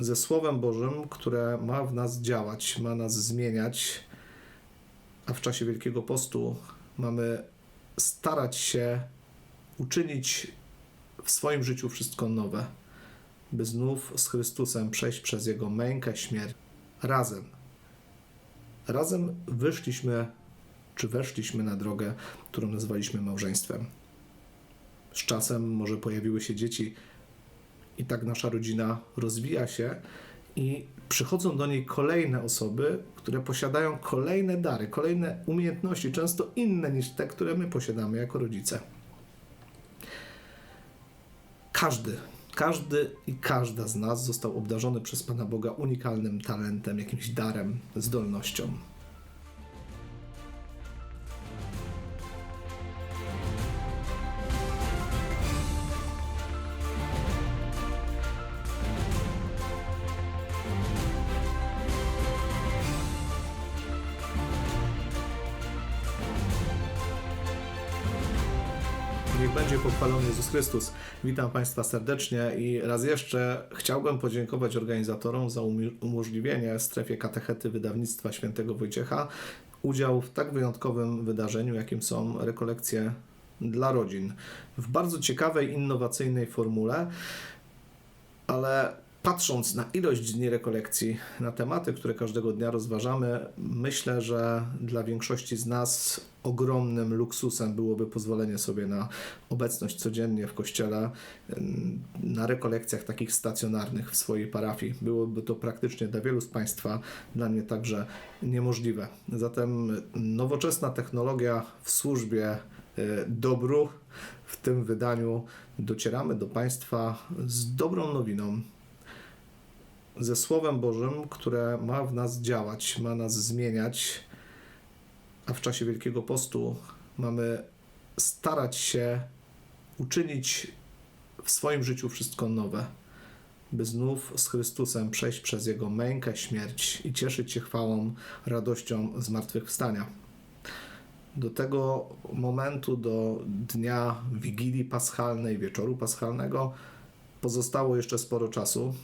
ze Słowem Bożym, które ma w nas działać, ma nas zmieniać, a w czasie Wielkiego Postu mamy starać się uczynić w swoim życiu wszystko nowe, by znów z Chrystusem przejść przez Jego mękę, śmierć razem. Razem wyszliśmy, czy weszliśmy na drogę, którą nazwaliśmy małżeństwem. Z czasem może pojawiły się dzieci, i tak nasza rodzina rozwija się i przychodzą do niej kolejne osoby, które posiadają kolejne dary, kolejne umiejętności, często inne niż te, które my posiadamy jako rodzice. Każdy, każdy i każda z nas został obdarzony przez Pana Boga unikalnym talentem, jakimś darem, zdolnością. Będzie pochwalony Jezus Chrystus. Witam Państwa serdecznie i raz jeszcze chciałbym podziękować organizatorom za umożliwienie strefie katechety wydawnictwa świętego Wojciecha udział w tak wyjątkowym wydarzeniu, jakim są rekolekcje dla rodzin. W bardzo ciekawej, innowacyjnej formule, ale patrząc na ilość dni rekolekcji, na tematy, które każdego dnia rozważamy, myślę, że dla większości z nas ogromnym luksusem byłoby pozwolenie sobie na obecność codziennie w kościele, na rekolekcjach takich stacjonarnych w swojej parafii. Byłoby to praktycznie dla wielu z Państwa, dla mnie także niemożliwe. Zatem nowoczesna technologia w służbie y, dobru w tym wydaniu docieramy do Państwa z dobrą nowiną, ze Słowem Bożym, które ma w nas działać, ma nas zmieniać, a w czasie Wielkiego Postu mamy starać się uczynić w swoim życiu wszystko nowe, by znów z Chrystusem przejść przez Jego mękę, śmierć i cieszyć się chwałą, radością zmartwychwstania. Do tego momentu, do dnia Wigilii Paschalnej, wieczoru paschalnego, pozostało jeszcze sporo czasu,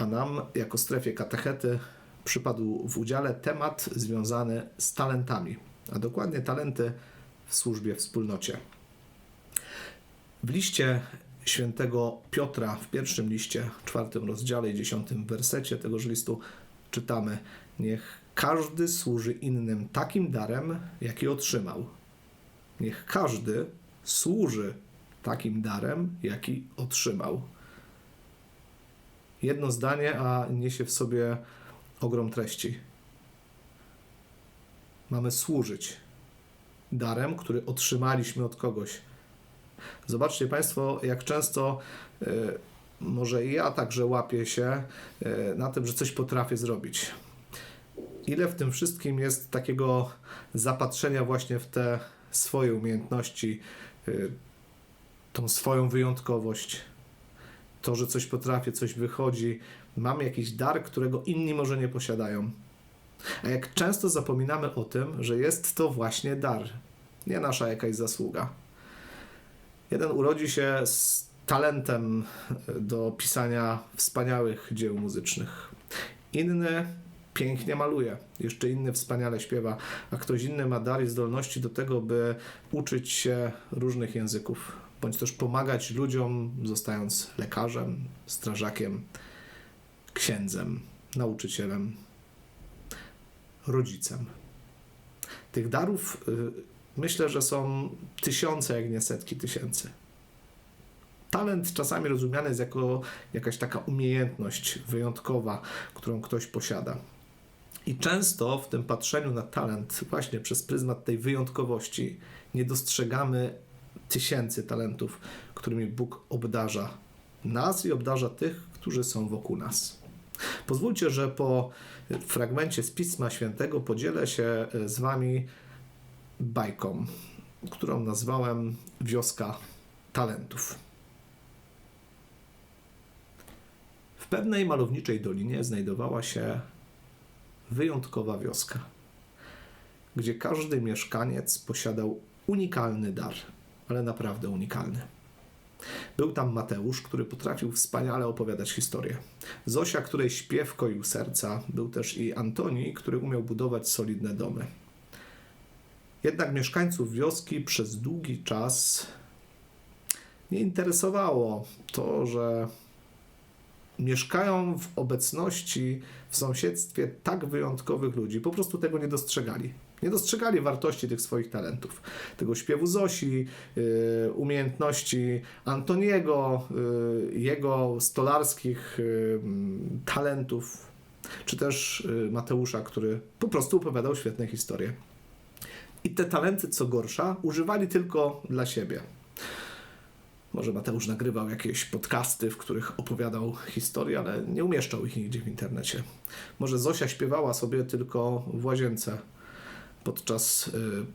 a nam, jako strefie katechety, przypadł w udziale temat związany z talentami, a dokładnie talenty w służbie wspólnocie. W liście świętego Piotra, w pierwszym liście, czwartym rozdziale i dziesiątym wersecie tegoż listu czytamy: Niech każdy służy innym takim darem, jaki otrzymał. Niech każdy służy takim darem, jaki otrzymał jedno zdanie, a niesie w sobie ogrom treści. Mamy służyć darem, który otrzymaliśmy od kogoś. Zobaczcie Państwo, jak często, y, może i ja także łapię się y, na tym, że coś potrafię zrobić. Ile w tym wszystkim jest takiego zapatrzenia właśnie w te swoje umiejętności, y, tą swoją wyjątkowość, to, że coś potrafię, coś wychodzi, mam jakiś dar, którego inni może nie posiadają. A jak często zapominamy o tym, że jest to właśnie dar, nie nasza jakaś zasługa. Jeden urodzi się z talentem do pisania wspaniałych dzieł muzycznych. Inny pięknie maluje, jeszcze inny wspaniale śpiewa, a ktoś inny ma dar i zdolności do tego, by uczyć się różnych języków, bądź też pomagać ludziom, zostając lekarzem, strażakiem, księdzem, nauczycielem, rodzicem. Tych darów y, myślę, że są tysiące, jak nie setki tysięcy. Talent czasami rozumiany jest jako jakaś taka umiejętność wyjątkowa, którą ktoś posiada. I często w tym patrzeniu na talent, właśnie przez pryzmat tej wyjątkowości, nie dostrzegamy tysięcy talentów, którymi Bóg obdarza nas i obdarza tych, którzy są wokół nas. Pozwólcie, że po fragmencie z Pisma Świętego podzielę się z Wami bajką, którą nazwałem Wioska Talentów. W pewnej malowniczej dolinie znajdowała się wyjątkowa wioska, gdzie każdy mieszkaniec posiadał unikalny dar, ale naprawdę unikalny. Był tam Mateusz, który potrafił wspaniale opowiadać historię. Zosia, której śpiew koił serca. Był też i Antoni, który umiał budować solidne domy. Jednak mieszkańców wioski przez długi czas nie interesowało to, że mieszkają w obecności, w sąsiedztwie tak wyjątkowych ludzi. Po prostu tego nie dostrzegali. Nie dostrzegali wartości tych swoich talentów. Tego śpiewu Zosi, y, umiejętności Antoniego, y, jego stolarskich y, talentów, czy też Mateusza, który po prostu opowiadał świetne historie. I te talenty, co gorsza, używali tylko dla siebie. Może Mateusz nagrywał jakieś podcasty, w których opowiadał historie, ale nie umieszczał ich nigdzie w internecie. Może Zosia śpiewała sobie tylko w łazience podczas y,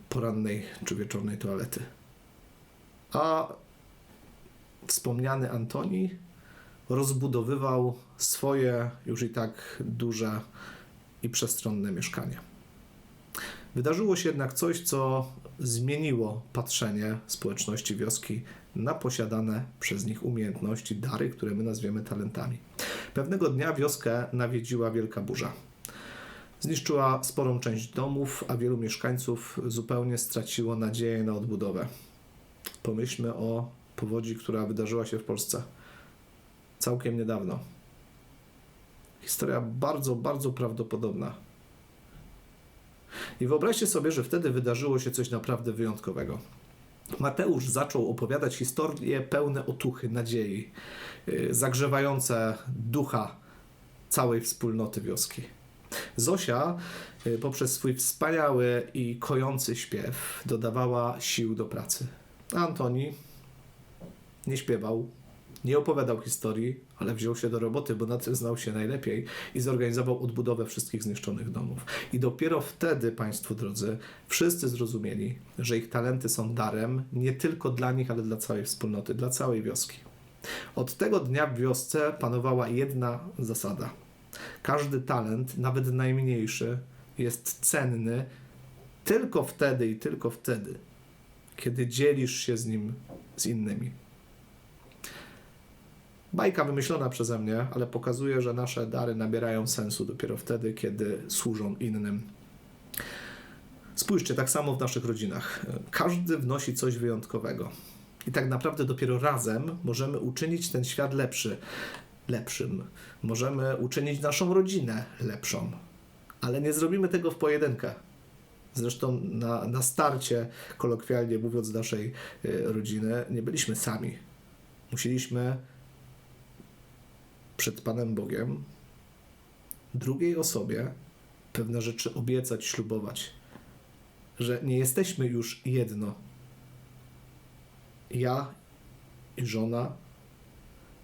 porannej czy wieczornej toalety. A wspomniany Antoni rozbudowywał swoje już i tak duże i przestronne mieszkanie. Wydarzyło się jednak coś, co zmieniło patrzenie społeczności wioski na posiadane przez nich umiejętności, dary, które my nazwiemy talentami. Pewnego dnia wioskę nawiedziła wielka burza. Zniszczyła sporą część domów, a wielu mieszkańców zupełnie straciło nadzieję na odbudowę. Pomyślmy o powodzi, która wydarzyła się w Polsce całkiem niedawno. Historia bardzo, bardzo prawdopodobna. I wyobraźcie sobie, że wtedy wydarzyło się coś naprawdę wyjątkowego. Mateusz zaczął opowiadać historie pełne otuchy, nadziei, yy, zagrzewające ducha całej wspólnoty wioski. Zosia yy, poprzez swój wspaniały i kojący śpiew dodawała sił do pracy. Antoni nie śpiewał, nie opowiadał historii, ale wziął się do roboty, bo na tym znał się najlepiej i zorganizował odbudowę wszystkich zniszczonych domów. I dopiero wtedy, Państwo drodzy, wszyscy zrozumieli, że ich talenty są darem nie tylko dla nich, ale dla całej wspólnoty, dla całej wioski. Od tego dnia w wiosce panowała jedna zasada. Każdy talent, nawet najmniejszy, jest cenny tylko wtedy i tylko wtedy, kiedy dzielisz się z nim z innymi. Bajka wymyślona przeze mnie, ale pokazuje, że nasze dary nabierają sensu dopiero wtedy, kiedy służą innym. Spójrzcie, tak samo w naszych rodzinach. Każdy wnosi coś wyjątkowego. I tak naprawdę dopiero razem możemy uczynić ten świat lepszy, lepszym. Możemy uczynić naszą rodzinę lepszą. Ale nie zrobimy tego w pojedynkę. Zresztą na, na starcie, kolokwialnie mówiąc, naszej y, rodziny, nie byliśmy sami. Musieliśmy przed Panem Bogiem drugiej osobie pewne rzeczy obiecać, ślubować, że nie jesteśmy już jedno. Ja i żona,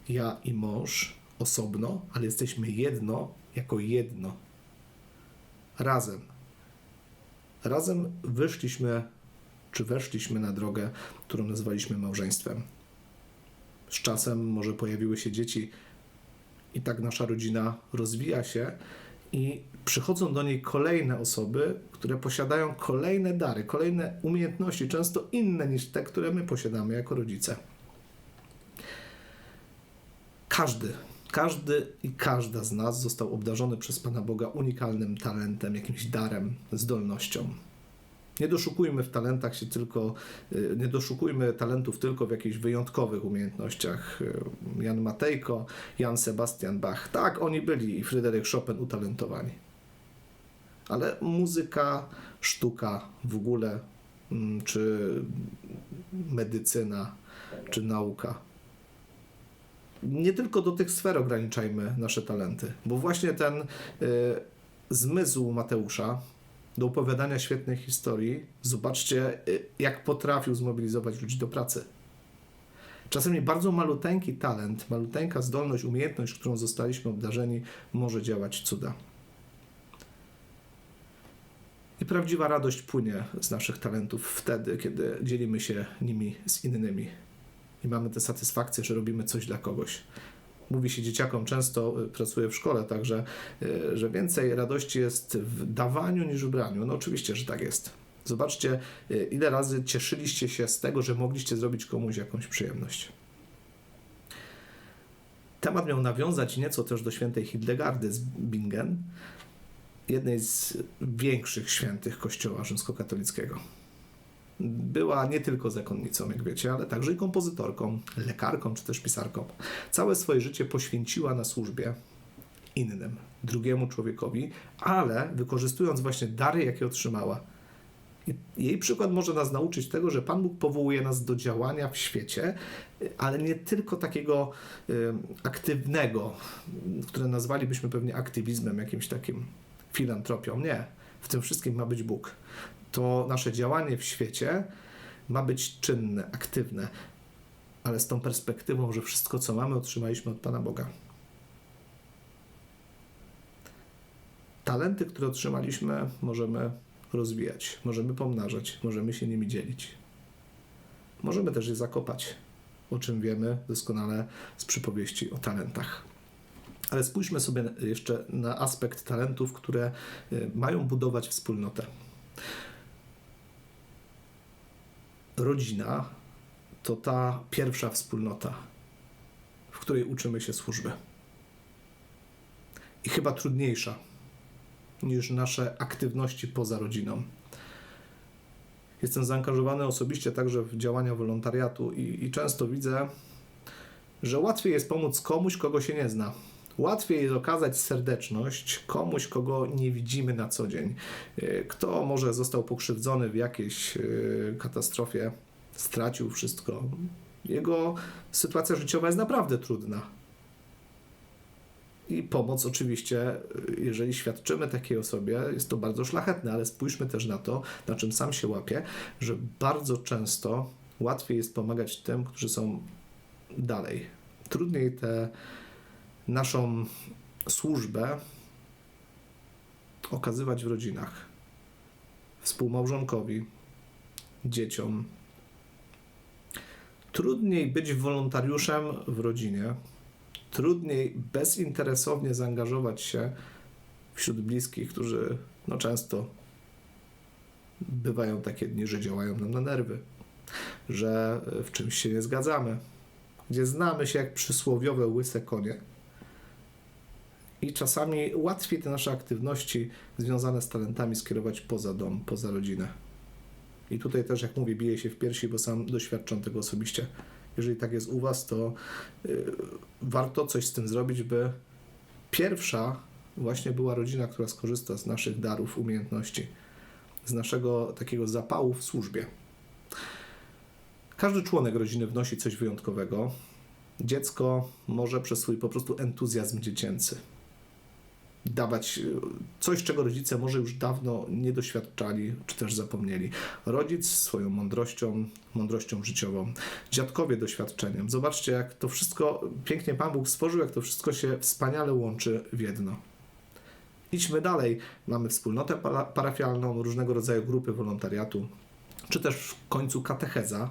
ja i mąż osobno, ale jesteśmy jedno jako jedno. Razem. Razem wyszliśmy, czy weszliśmy na drogę, którą nazwaliśmy małżeństwem. Z czasem może pojawiły się dzieci, i tak nasza rodzina rozwija się i przychodzą do niej kolejne osoby, które posiadają kolejne dary, kolejne umiejętności, często inne niż te, które my posiadamy jako rodzice. Każdy, każdy i każda z nas został obdarzony przez Pana Boga unikalnym talentem, jakimś darem, zdolnością. Nie doszukujmy w talentach się tylko, y, nie doszukujmy talentów tylko w jakichś wyjątkowych umiejętnościach. Y, Jan Matejko, Jan Sebastian Bach. Tak, oni byli i Fryderyk Chopin utalentowani. Ale muzyka, sztuka w ogóle, mm, czy medycyna, czy nauka. Nie tylko do tych sfer ograniczajmy nasze talenty, bo właśnie ten y, zmysł Mateusza, do opowiadania świetnej historii, zobaczcie, y, jak potrafił zmobilizować ludzi do pracy. Czasem bardzo maluteńki talent, maluteńka zdolność, umiejętność, którą zostaliśmy obdarzeni, może działać cuda. I prawdziwa radość płynie z naszych talentów wtedy, kiedy dzielimy się nimi z innymi. I mamy tę satysfakcję, że robimy coś dla kogoś mówi się dzieciakom często, y, pracuję w szkole, także, y, że więcej radości jest w dawaniu niż w braniu. No oczywiście, że tak jest. Zobaczcie, y, ile razy cieszyliście się z tego, że mogliście zrobić komuś jakąś przyjemność. Temat miał nawiązać nieco też do świętej Hildegardy z Bingen, jednej z większych świętych kościoła rzymskokatolickiego. Była nie tylko zakonnicą, jak wiecie, ale także i kompozytorką, lekarką czy też pisarką. Całe swoje życie poświęciła na służbie innym, drugiemu człowiekowi, ale wykorzystując właśnie dary, jakie otrzymała. Jej przykład może nas nauczyć tego, że Pan Bóg powołuje nas do działania w świecie, ale nie tylko takiego y, aktywnego, które nazwalibyśmy pewnie aktywizmem, jakimś takim filantropią. Nie. W tym wszystkim ma być Bóg. To nasze działanie w świecie ma być czynne, aktywne, ale z tą perspektywą, że wszystko, co mamy, otrzymaliśmy od Pana Boga. Talenty, które otrzymaliśmy, możemy rozwijać, możemy pomnażać, możemy się nimi dzielić. Możemy też je zakopać, o czym wiemy doskonale z przypowieści o talentach. Ale spójrzmy sobie jeszcze na aspekt talentów, które y, mają budować wspólnotę. Rodzina to ta pierwsza wspólnota, w której uczymy się służby. I chyba trudniejsza niż nasze aktywności poza rodziną. Jestem zaangażowany osobiście także w działania wolontariatu i, i często widzę, że łatwiej jest pomóc komuś, kogo się nie zna. Łatwiej jest okazać serdeczność komuś, kogo nie widzimy na co dzień. Y, Kto może został pokrzywdzony w jakiejś y, katastrofie, stracił wszystko. Jego sytuacja życiowa jest naprawdę trudna. I pomoc oczywiście, y, jeżeli świadczymy takiej osobie, jest to bardzo szlachetne, ale spójrzmy też na to, na czym sam się łapię, że bardzo często łatwiej jest pomagać tym, którzy są dalej. Trudniej tę naszą służbę okazywać w rodzinach, współmałżonkowi, dzieciom. Trudniej być wolontariuszem w rodzinie, trudniej bezinteresownie zaangażować się wśród bliskich, którzy no często bywają takie dni, że działają nam na nerwy, że w czymś się nie zgadzamy, gdzie znamy się jak przysłowiowe łyse konie. I czasami łatwiej te nasze aktywności związane z talentami skierować poza dom, poza rodzinę. I tutaj też, jak mówię, biję się w piersi, bo sam doświadczam tego osobiście. Jeżeli tak jest u Was, to y, warto coś z tym zrobić, by pierwsza właśnie była rodzina, która skorzysta z naszych darów, umiejętności, z naszego takiego zapału w służbie. Każdy członek rodziny wnosi coś wyjątkowego. Dziecko może przez swój po prostu entuzjazm dziecięcy dawać y, coś, czego rodzice może już dawno nie doświadczali, czy też zapomnieli. Rodzic swoją mądrością, mądrością życiową, dziadkowie doświadczeniem. Zobaczcie, jak to wszystko pięknie Pan Bóg stworzył, jak to wszystko się wspaniale łączy w jedno. Idźmy dalej. Mamy wspólnotę para- parafialną, różnego rodzaju grupy wolontariatu, czy też w końcu katecheza,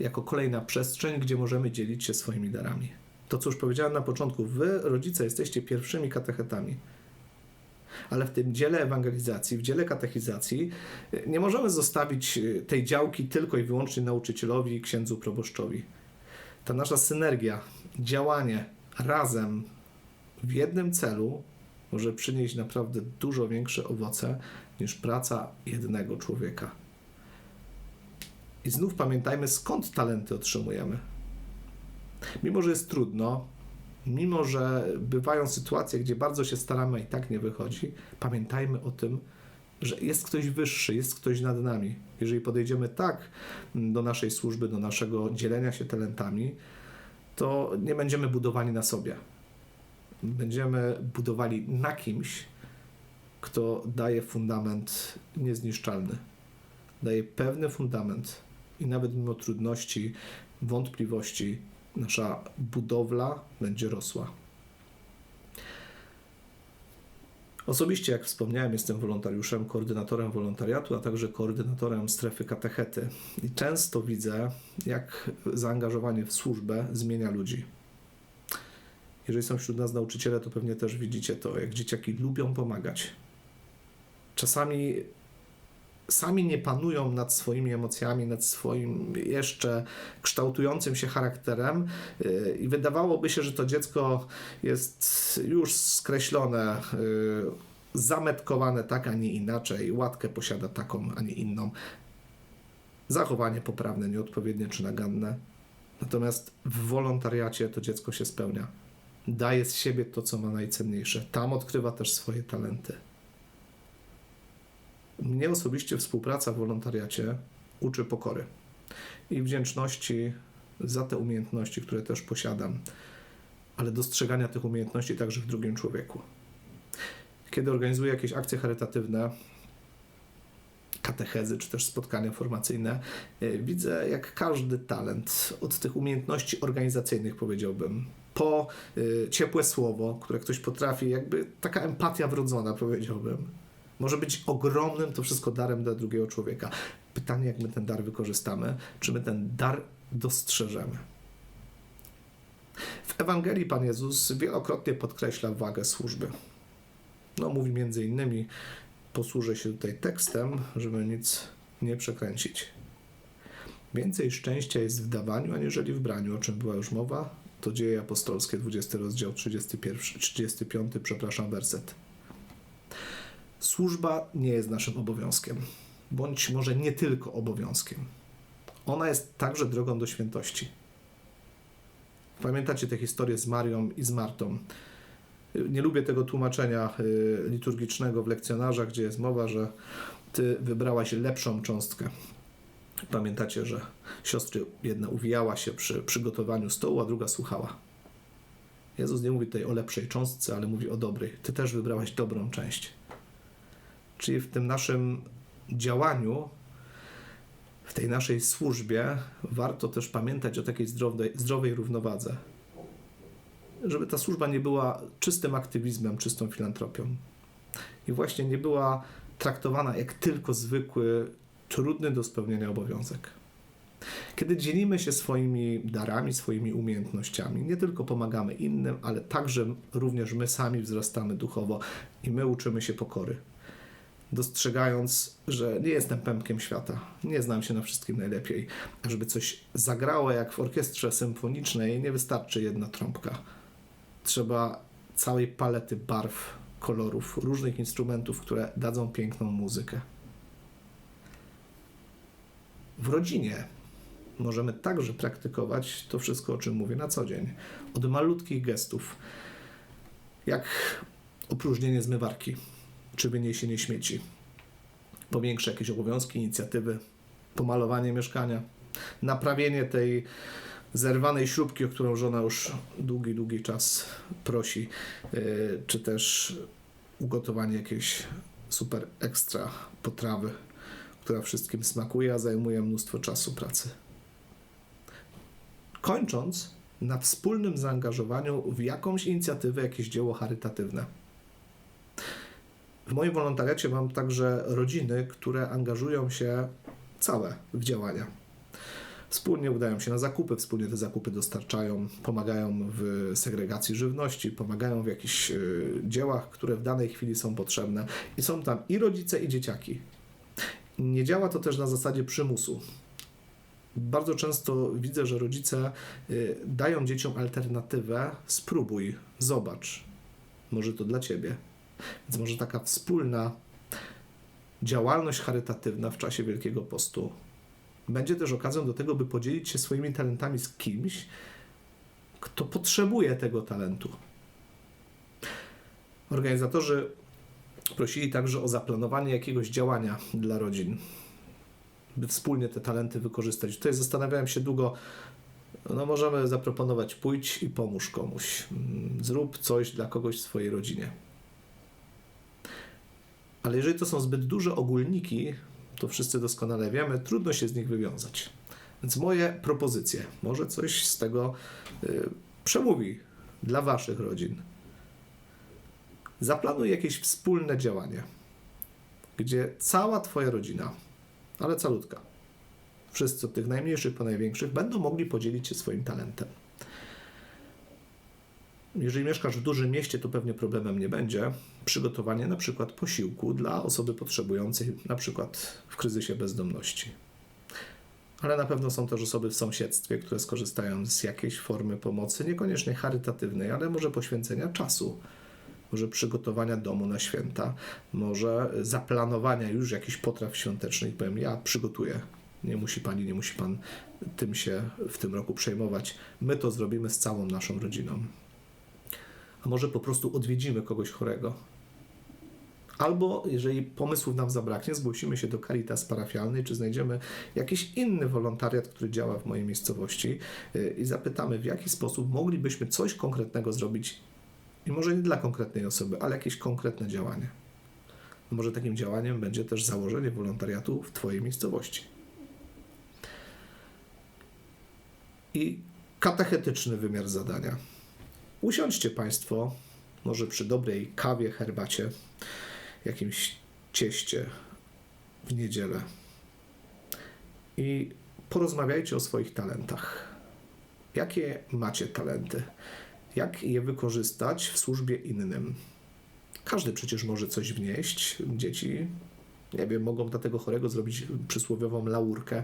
jako kolejna przestrzeń, gdzie możemy dzielić się swoimi darami. To, co już powiedziałem na początku, wy, rodzice, jesteście pierwszymi katechetami. Ale w tym dziele ewangelizacji, w dziele katechizacji y, nie możemy zostawić y, tej działki tylko i wyłącznie nauczycielowi i księdzu proboszczowi. Ta nasza synergia, działanie razem w jednym celu może przynieść naprawdę dużo większe owoce niż praca jednego człowieka. I znów pamiętajmy, skąd talenty otrzymujemy. Mimo, że jest trudno, mimo, że bywają sytuacje, gdzie bardzo się staramy, i tak nie wychodzi, pamiętajmy o tym, że jest ktoś wyższy, jest ktoś nad nami. Jeżeli podejdziemy tak do naszej służby, do naszego dzielenia się talentami, to nie będziemy budowani na sobie. Będziemy budowali na kimś, kto daje fundament niezniszczalny. Daje pewny fundament i nawet mimo trudności, wątpliwości, nasza budowla będzie rosła. Osobiście, jak wspomniałem, jestem wolontariuszem, koordynatorem wolontariatu, a także koordynatorem strefy katechety. I często widzę, jak zaangażowanie w służbę zmienia ludzi. Jeżeli są wśród nas nauczyciele, to pewnie też widzicie to, jak dzieciaki lubią pomagać. Czasami sami nie panują nad swoimi emocjami, nad swoim jeszcze kształtującym się charakterem yy, i wydawałoby się, że to dziecko jest już skreślone, yy, zametkowane tak, a nie inaczej, łatkę posiada taką, a nie inną, zachowanie poprawne, nieodpowiednie czy naganne. Natomiast w wolontariacie to dziecko się spełnia. Daje z siebie to, co ma najcenniejsze. Tam odkrywa też swoje talenty. Mnie osobiście współpraca w wolontariacie uczy pokory i wdzięczności za te umiejętności, które też posiadam, ale dostrzegania tych umiejętności także w drugim człowieku. Kiedy organizuję jakieś akcje charytatywne, katechezy czy też spotkania formacyjne, y, widzę jak każdy talent od tych umiejętności organizacyjnych, powiedziałbym, po y, ciepłe słowo, które ktoś potrafi, jakby taka empatia wrodzona, powiedziałbym, może być ogromnym to wszystko darem dla drugiego człowieka. Pytanie, jak my ten dar wykorzystamy, czy my ten dar dostrzeżemy. W Ewangelii Pan Jezus wielokrotnie podkreśla wagę służby. No, mówi między innymi, posłużę się tutaj tekstem, żeby nic nie przekręcić. Więcej szczęścia jest w dawaniu, aniżeli w braniu, o czym była już mowa. To dzieje apostolskie, 20 rozdział, 31, 35, przepraszam, werset. Służba nie jest naszym obowiązkiem, bądź może nie tylko obowiązkiem. Ona jest także drogą do świętości. Pamiętacie tę historię z Marią i z Martą? Nie lubię tego tłumaczenia y, liturgicznego w lekcjonarzach, gdzie jest mowa, że ty wybrałaś lepszą cząstkę. Pamiętacie, że siostry jedna uwijała się przy przygotowaniu stołu, a druga słuchała. Jezus nie mówi tutaj o lepszej cząstce, ale mówi o dobrej. Ty też wybrałaś dobrą część. Czyli w tym naszym działaniu, w tej naszej służbie, warto też pamiętać o takiej zdrowej, zdrowej równowadze. Żeby ta służba nie była czystym aktywizmem, czystą filantropią. I właśnie nie była traktowana jak tylko zwykły, trudny do spełnienia obowiązek. Kiedy dzielimy się swoimi darami, swoimi umiejętnościami, nie tylko pomagamy innym, ale także również my sami wzrastamy duchowo i my uczymy się pokory dostrzegając, że nie jestem pępkiem świata, nie znam się na wszystkim najlepiej. A żeby coś zagrało jak w orkiestrze symfonicznej, nie wystarczy jedna trąbka. Trzeba całej palety barw, kolorów, różnych instrumentów, które dadzą piękną muzykę. W rodzinie możemy także praktykować to wszystko, o czym mówię na co dzień. Od malutkich gestów, jak opróżnienie zmywarki, czy wyniesienie śmieci, po większe jakieś obowiązki, inicjatywy, pomalowanie mieszkania, naprawienie tej zerwanej śrubki, o którą żona już długi, długi czas prosi, yy, czy też ugotowanie jakiejś super ekstra potrawy, która wszystkim smakuje, a zajmuje mnóstwo czasu pracy. Kończąc na wspólnym zaangażowaniu w jakąś inicjatywę, jakieś dzieło charytatywne. W moim wolontariacie mam także rodziny, które angażują się całe w działania. Wspólnie udają się na zakupy, wspólnie te zakupy dostarczają, pomagają w segregacji żywności, pomagają w jakichś y, dziełach, które w danej chwili są potrzebne. I są tam i rodzice, i dzieciaki. Nie działa to też na zasadzie przymusu. Bardzo często widzę, że rodzice y, dają dzieciom alternatywę: spróbuj, zobacz, może to dla ciebie. Więc może taka wspólna działalność charytatywna w czasie Wielkiego Postu będzie też okazją do tego, by podzielić się swoimi talentami z kimś, kto potrzebuje tego talentu. Organizatorzy prosili także o zaplanowanie jakiegoś działania dla rodzin, by wspólnie te talenty wykorzystać. Tutaj zastanawiałem się długo, no możemy zaproponować pójdź i pomóż komuś, zrób coś dla kogoś w swojej rodzinie. Ale jeżeli to są zbyt duże ogólniki, to wszyscy doskonale wiemy, trudno się z nich wywiązać. Więc moje propozycje, może coś z tego y, przemówi dla Waszych rodzin. Zaplanuj jakieś wspólne działanie, gdzie cała Twoja rodzina, ale calutka, wszyscy od tych najmniejszych po największych, będą mogli podzielić się swoim talentem. Jeżeli mieszkasz w dużym mieście, to pewnie problemem nie będzie przygotowanie na przykład posiłku dla osoby potrzebującej, na przykład w kryzysie bezdomności. Ale na pewno są też osoby w sąsiedztwie, które skorzystają z jakiejś formy pomocy, niekoniecznie charytatywnej, ale może poświęcenia czasu, może przygotowania domu na święta, może zaplanowania już jakichś potraw świątecznych. Powiem, ja przygotuję. Nie musi pani, nie musi pan tym się w tym roku przejmować. My to zrobimy z całą naszą rodziną. A może po prostu odwiedzimy kogoś chorego. Albo jeżeli pomysłów nam zabraknie, zgłosimy się do Caritas parafialnej, czy znajdziemy jakiś inny wolontariat, który działa w mojej miejscowości yy, i zapytamy, w jaki sposób moglibyśmy coś konkretnego zrobić. I może nie dla konkretnej osoby, ale jakieś konkretne działanie. Może takim działaniem będzie też założenie wolontariatu w Twojej miejscowości. I katechetyczny wymiar zadania. Usiądźcie Państwo, może przy dobrej kawie, herbacie, jakimś cieście w niedzielę i porozmawiajcie o swoich talentach. Jakie macie talenty? Jak je wykorzystać w służbie innym? Każdy przecież może coś wnieść. Dzieci, nie wiem, mogą dla tego chorego zrobić przysłowiową laurkę,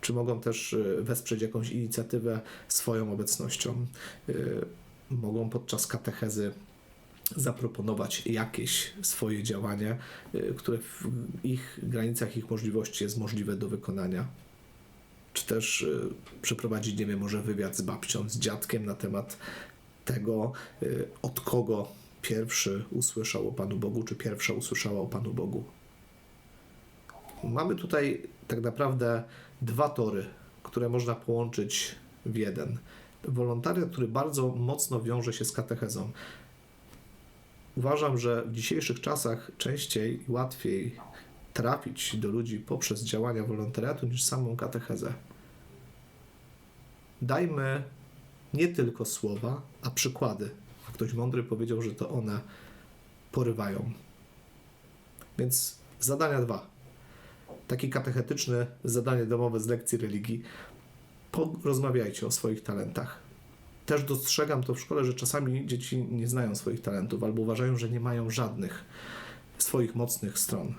czy mogą też y, wesprzeć jakąś inicjatywę swoją obecnością. Mogą podczas katechezy zaproponować jakieś swoje działanie, y, które w ich granicach, ich możliwości jest możliwe do wykonania. Czy też y, przeprowadzić, nie wiem, może wywiad z babcią, z dziadkiem na temat tego, y, od kogo pierwszy usłyszał o Panu Bogu, czy pierwsza usłyszała o Panu Bogu. Mamy tutaj tak naprawdę dwa tory, które można połączyć w jeden. Wolontariat, który bardzo mocno wiąże się z katechezą. Uważam, że w dzisiejszych czasach częściej i łatwiej trafić do ludzi poprzez działania wolontariatu niż samą katechezę. Dajmy nie tylko słowa, a przykłady. Ktoś mądry powiedział, że to one porywają. Więc zadania dwa. Taki katechetyczne zadanie domowe z lekcji religii. Porozmawiajcie o swoich talentach. Też dostrzegam to w szkole, że czasami dzieci nie znają swoich talentów albo uważają, że nie mają żadnych swoich mocnych stron.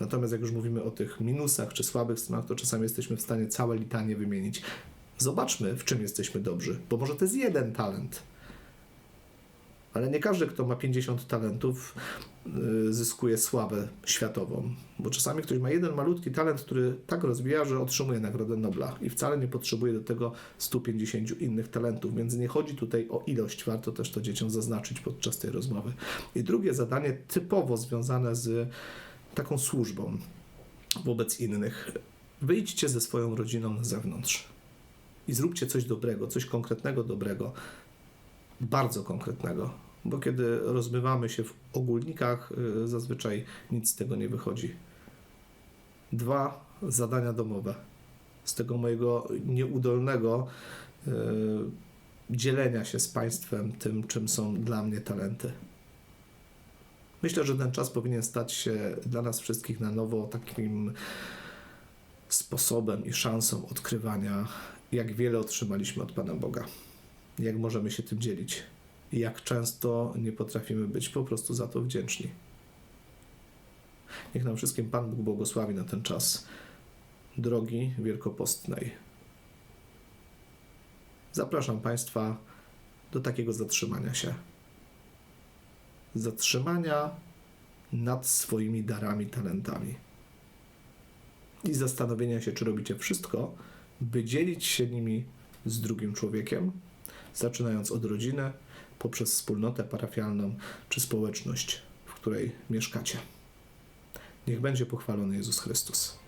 Natomiast jak już mówimy o tych minusach czy słabych stronach, to czasami jesteśmy w stanie całe litanie wymienić. Zobaczmy, w czym jesteśmy dobrzy, bo może to jest jeden talent. Ale nie każdy, kto ma 50 talentów, y, zyskuje sławę światową. Bo czasami ktoś ma jeden malutki talent, który tak rozwija, że otrzymuje Nagrodę Nobla i wcale nie potrzebuje do tego 150 innych talentów. Więc nie chodzi tutaj o ilość, warto też to dzieciom zaznaczyć podczas tej rozmowy. I drugie zadanie, typowo związane z taką służbą wobec innych. Wyjdźcie ze swoją rodziną na zewnątrz i zróbcie coś dobrego, coś konkretnego dobrego, bardzo konkretnego, bo kiedy rozmywamy się w ogólnikach, y, zazwyczaj nic z tego nie wychodzi. Dwa zadania domowe. Z tego mojego nieudolnego y, dzielenia się z Państwem tym, czym są dla mnie talenty. Myślę, że ten czas powinien stać się dla nas wszystkich na nowo takim sposobem i szansą odkrywania, jak wiele otrzymaliśmy od Pana Boga, jak możemy się tym dzielić i jak często nie potrafimy być po prostu za to wdzięczni. Niech nam wszystkim Pan Bóg błogosławi na ten czas drogi wielkopostnej. Zapraszam Państwa do takiego zatrzymania się. Zatrzymania nad swoimi darami, talentami. I zastanowienia się, czy robicie wszystko, by dzielić się nimi z drugim człowiekiem, zaczynając od rodziny, poprzez wspólnotę parafialną czy społeczność, w której mieszkacie. Niech będzie pochwalony Jezus Chrystus.